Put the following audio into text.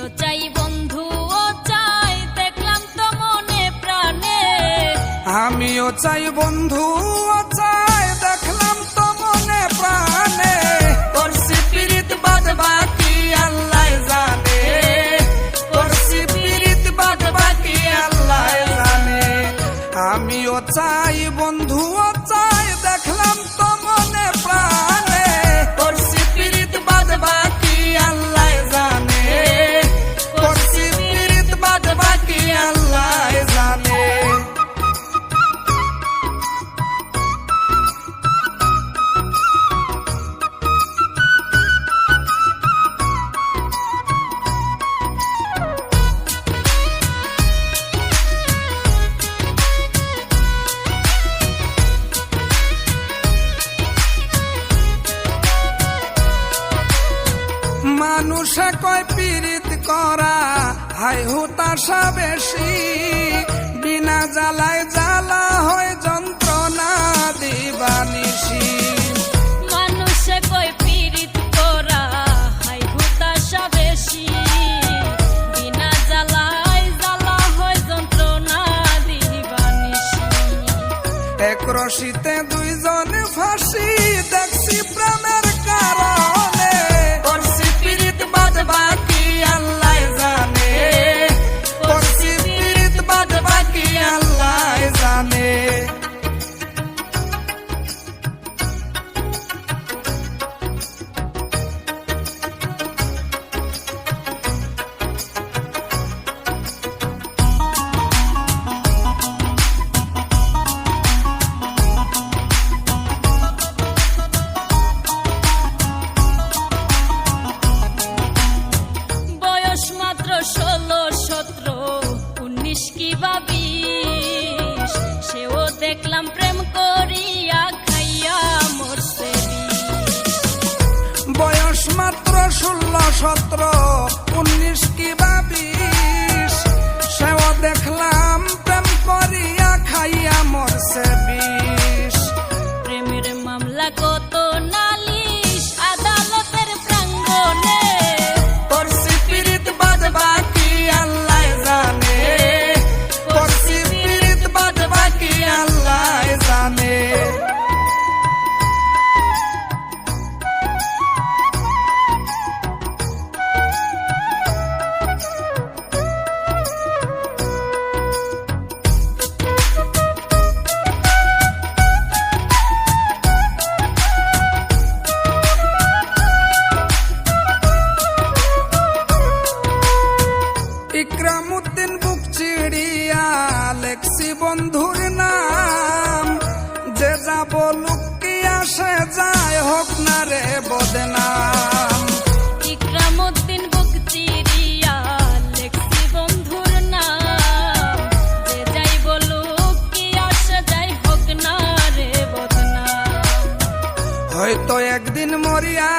আমিও চাই বন্ধু ও চাই দেখলাম তো মনে প্রাণে। আমিও চাই বন্ধু মানুষে কয় পীড়িত করা হাই হুতাশা বেশি। বিনা জ্বালায় জ্বালা হয় যন্ত্রণা দিবানিসি মানুষে কই পীড়িত করা হাই হুতাশা বেশি। বিনা জ্বালা হয় যন্ত্রণা দিবানিসি এক রশিতে দুইজন ফাঁসি দেখছি প্রেমের কারণে সেও দেখলাম প্রেম করিয়া বয়স মাত্র সতেরো উনিশ কি বা বিশ সেও দেখলাম ইকরামুদ্দিন বুক চিড়িয়া লেখছি বন্ধুর নাম। যে যা বলুক কি আসে যায় হোক না রে বদনাম। ইকরামুদ্দিন বুক চিরিয়া লেখছি বন্ধুর নাম। যে যাই বলুক কি আসে যাই হোক না রে বদনাম। হয়তো একদিন মরিয়া